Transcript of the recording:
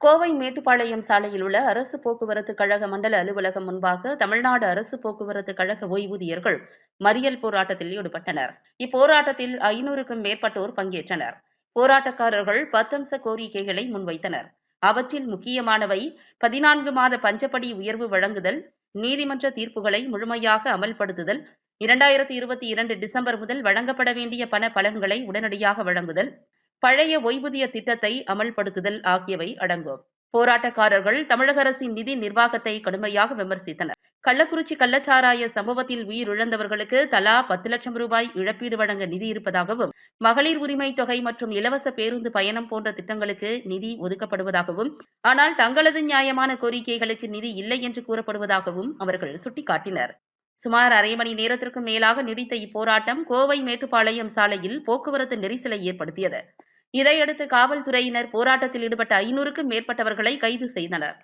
கோவை மேட்டுப்பாளையம் சாலையில் உள்ள அரசு போக்குவரத்து கழக மண்டல அலுவலகம் முன்பாக தமிழ்நாடு அரசு போக்குவரத்து கழக ஓய்வூதியர்கள் மறியல் போராட்டத்தில் ஈடுபட்டனர். இப்போராட்டத்தில் ஐநூறுக்கும் மேற்பட்டோர் பங்கேற்றனர். போராட்டக்காரர்கள் பத்தம்ச கோரிக்கைகளை முன்வைத்தனர். அவற்றில் முக்கியமானவை பதினான்கு மாத பஞ்சப்படி உயர்வு வழங்குதல் நீதிமன்ற தீர்ப்புகளை முழுமையாக அமல்படுத்துதல் இரண்டாயிரத்தி இருபத்தி இரண்டு டிசம்பர் முதல் வழங்கப்பட வேண்டிய பண பலன்களை உடனடியாக வழங்குதல் பழைய ஓய்வூதிய திட்டத்தை அமல்படுத்துதல் ஆகியவை அடங்கும். போராட்டக்காரர்கள் தமிழக அரசின் நிதி நிர்வாகத்தை கடுமையாக விமர்சித்தனர். கள்ளக்குறிச்சி கள்ளச்சாராய சம்பவத்தில் உயிரிழந்தவர்களுக்கு தலா பத்து லட்சம் ரூபாய் இழப்பீடு வழங்க நிதி இருப்பதாகவும் மகளிர் உரிமை தொகை மற்றும் இலவச பேருந்து பயணம் போன்ற திட்டங்களுக்கு நிதி ஒதுக்கப்படுவதாகவும் ஆனால் தங்களது நியாயமான கோரிக்கைகளுக்கு நிதி இல்லை என்று கூறப்படுவதாகவும் அவர்கள் சுட்டிக்காட்டினர். சுமார் அரை மணி நேரத்திற்கும் மேலாக நீடித்த இப்போராட்டம் கோவை மேட்டுப்பாளையம் சாலையில் போக்குவரத்து நெரிசலை ஏற்படுத்தியது. இதையடுத்து காவல்துறையினர் போராட்டத்தில் ஈடுபட்ட ஐநூறுக்கும் மேற்பட்டவர்களை கைது செய்தனர்.